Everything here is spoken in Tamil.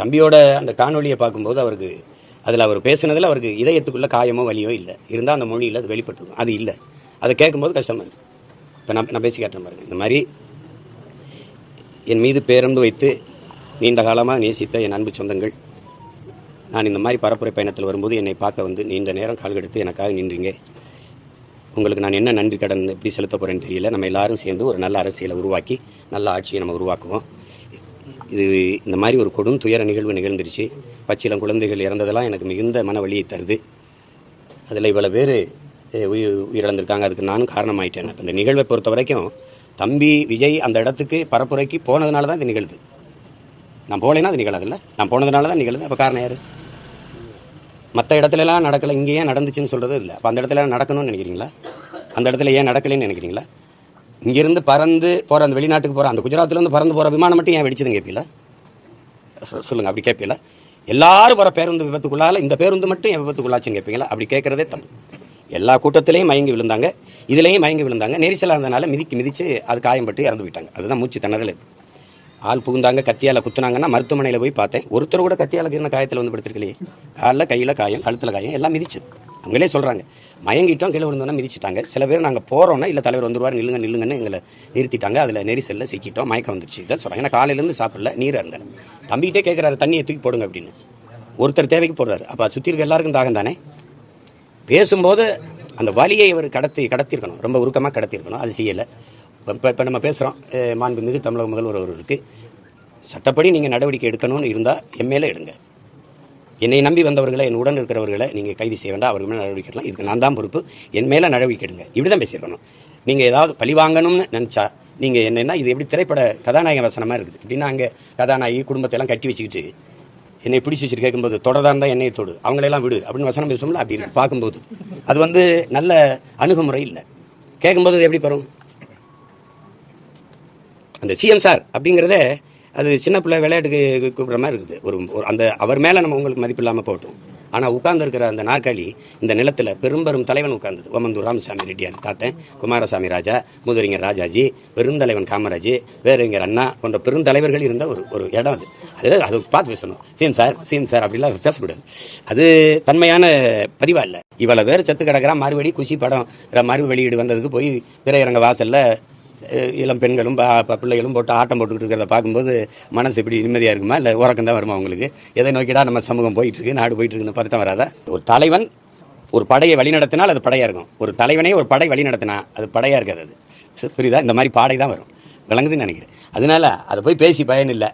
தம்பியோட அந்த காணொலியை பார்க்கும்போது அவருக்கு அதில் அவர் பேசினதில் அவருக்கு இதயத்துக்குள்ள காயமோ வலியோ இல்லை. இருந்தால் அந்த மொழியில் அது வெளிப்பட்டுருக்கும். அது இல்லை. அதை கேட்கும்போது கஷ்டமாக இருக்குது இப்போ நான் நான் பேசி காட்டுறேன் பாருங்க. இந்த மாதிரி என் மீது பேரன்பு வைத்து நீண்ட காலமாக நேசித்த என் அன்பு சொந்தங்கள் நான் இந்த மாதிரி பரப்புரை பயணத்தில் வரும்போது என்னை பார்க்க வந்து நீண்ட நேரம் கால் எடுத்து எனக்காக நின்றீங்க. உங்களுக்கு நான் என்ன நன்றி கடன் எப்படி செலுத்த போகிறேன்னு தெரியல. நம்ம எல்லாரும் சேர்ந்து ஒரு நல்ல அரசியலை உருவாக்கி நல்ல ஆட்சியை நம்ம உருவாக்குவோம். இது இந்த மாதிரி ஒரு கொடும் துயர நிகழ்வு நிகழ்ந்துருச்சு. பச்சிலம் குழந்தைகள் இறந்ததெல்லாம் எனக்கு மிகுந்த மன வழியை தருது. அதில் இவ்வளோ பேர் உயிர் உயிரிழந்திருக்காங்க. அதுக்கு நானும் காரணமாயிட்டேன். அந்த நிகழ்வை பொறுத்த வரைக்கும் தம்பி விஜய் அந்த இடத்துக்கு பரப்புரைக்கு போனதுனால தான் இது நிகழுது. நான் போகலைன்னா அது நிகழாதுல்ல. நான் போனதுனால தான் நிகழுது. அப்போ காரணம் யார்? மற்ற இடத்துலலாம் நடக்கலை. இங்கே ஏன் நடந்துச்சுன்னு சொல்கிறது இல்லை. அப்போ அந்த இடத்துல நடக்கணும்னு நினைக்கிறீங்களா? அந்த இடத்துல ஏன் நடக்கலைன்னு நினைக்கிறீங்களா? இங்கேருந்து பறந்து போகிற அந்த வெளிநாட்டுக்கு போகிற அந்த குஜராத்லேருந்து பறந்து போகிற விமானம் மட்டும் ஏன் வெடிச்சதுன்னு கேட்பீல சொ- சொல்லுங்க அப்படி கேட்பீல எல்லாரும் வர பேருந்து விபத்துக்குள்ளால இந்த பேருந்து மட்டும் என் விபத்துக்குள்ளாச்சுன்னு கேட்பீங்களா அப்படி கேட்கறதே தப்பு. எல்லா கூட்டத்திலையும் மயங்கி விழுந்தாங்க. இதுலேயும் மயங்கி விழுந்தாங்க. நெரிசலாக இருந்தனால மிதிக்கு மிதித்து அது காயம்பட்டு இறந்து போயிட்டாங்க. அதுதான் மூச்சு திணறல் ஆள் புகுந்தாங்க கத்தியால் குத்துனாங்கன்னா மருத்துவமனையில் போய் பார்த்தேன். ஒருத்தர் கூட கத்தியால் கீரண காயத்தில் வந்து படுத்திருக்கலையே. காலில் கையில் காயம் கழுத்தில் காயம் எல்லாம் மிதிச்சது. அவங்களே சொல்கிறாங்க மயங்கிட்டோம் கீழே விழுந்தோன்னா மிதிச்சிட்டாங்க. சில பேர் நாங்கள் போகிறோன்னா இல்லை தலைவர் வந்துருவார் நில்லுங்க நில்லுங்கன்னு எங்களை நிறுத்திட்டாங்க. அதில் நெரிசலில் சிக்கிட்டோம் மயக்கம் வந்துருச்சு. இதான் சொல்கிறாங்க ஏன்னா காலையிலேருந்து சாப்பிடல நீராக இருந்தேன் தம்பிகிட்டே கேட்குறாரு தண்ணியை தூக்கி போடுங்க அப்படின்னு. ஒருத்தர் தேவைக்கு போடுறாரு. அப்போ சுற்றி இருக்க எல்லாருக்கும் தாகம் தானே? பேசும்போது அந்த வலியை இவர் கடத்தி கடத்திருக்கணும் ரொம்ப உருக்கமாக கடத்தியிருக்கணும். அது செய்யலை. இப்போ இப்போ நம்ம பேசுகிறோம் மாண்புமிகு தமிழக முதல்வர் அவர்களுக்கு. சட்டப்படி நீங்கள் நடவடிக்கை எடுக்கணும்னு இருந்தால் என் மேலே எடுங்க. என்னை நம்பி வந்தவர்களை என் உடன் இருக்கிறவர்களை நீங்கள் கைது செய்ய வேண்டாம். அவர்கள் மேலே நடவடிக்கை எடுக்கலாம். இதுக்கு நான் தான் பொறுப்பு. என் மேலே நடவடிக்கை எடுங்க. இப்படி தான் பேசியிருக்கணும். நீங்கள் ஏதாவது பழி வாங்கணும்னு நினச்சா நீங்கள் என்னென்னா இது எப்படி திரைப்பட கதாநாயக வசனமாக இருக்குது. எப்படின்னா அங்கே கதாநாயகி குடும்பத்தை எல்லாம் கட்டி வச்சுக்கிட்டு என்னை பிடிச்சி வச்சுட்டு கேட்கும்போது தொடர்தான் இருந்தால் என்னையை தொடு. அவங்களெல்லாம் விடு. அப்படின்னு வசனம் பேசுவோம்ல அப்படி பார்க்கும்போது. அது வந்து நல்ல அணுகுமுறை இல்லை. கேட்கும்போது அது எப்படி பெறும் அந்த சிஎம் சார் அப்படிங்கிறதே அது சின்ன பிள்ளை விளையாட்டுக்கு கூப்பிட்ற மாதிரி இருக்குது. ஒரு ஒரு அந்த அவர் மேலே நம்ம உங்களுக்கு மதிப்பு இல்லாமல் போட்டோம் ஆனால் உட்கார்ந்துருக்கிற அந்த நாற்காலி இந்த நிலத்தில் பெரும்பெரும் தலைவன் உட்கார்ந்தது. ஓமந்தூர் ராமசாமி ரெட்டியார் தாத்தன் குமாரசாமி ராஜா முதுரிங்கர் ராஜாஜி பெருந்தலைவன் காமராஜ் வேறுங்கர் அண்ணா போன்ற பெருந்தலைவர்கள் இருந்த ஒரு ஒரு இடம் அது. அது அது பார்த்து பேசணும். சீம் சார் சிஎம் சார் அப்படிலாம் பேசக்கூடாது. அது தன்மையான பதிவாக இல்லை. இவ்வளோ பேர் செத்து கிடக்கிறா மறுபடி குஷி படம் மறு வெளியீடு வந்ததுக்கு போய் திரையரங்க வாசலில் இளம் பெண்களும் பா- ப- பிள்ளைகளும் போட்டு ஆட்டம் போட்டுக்கிட்டு இருக்கிறத பார்க்கும்போது மனசு எப்படி நிம்மதியாக இருக்குமா? இல்லை உறக்கம் தான் வருமா அவங்களுக்கு எதை நோக்கிடா நம்ம சமூகம் போயிட்டு இருக்கு நாடு போயிட்டு இருக்குன்னு பதட்டம் வராதா? ஒரு தலைவன் ஒரு படையை வழிநடத்தினால் அது படையாக இருக்கும். ஒரு தலைவனே ஒரு படை வழிநடத்தினா அது படையாக இருக்காது அது. புரியுதா? இந்த மாதிரி பாடை தான் வரும். விளங்குதுன்னு நினைக்கிறேன். அதனால அதை போய் பேசி பயன் இல்லை.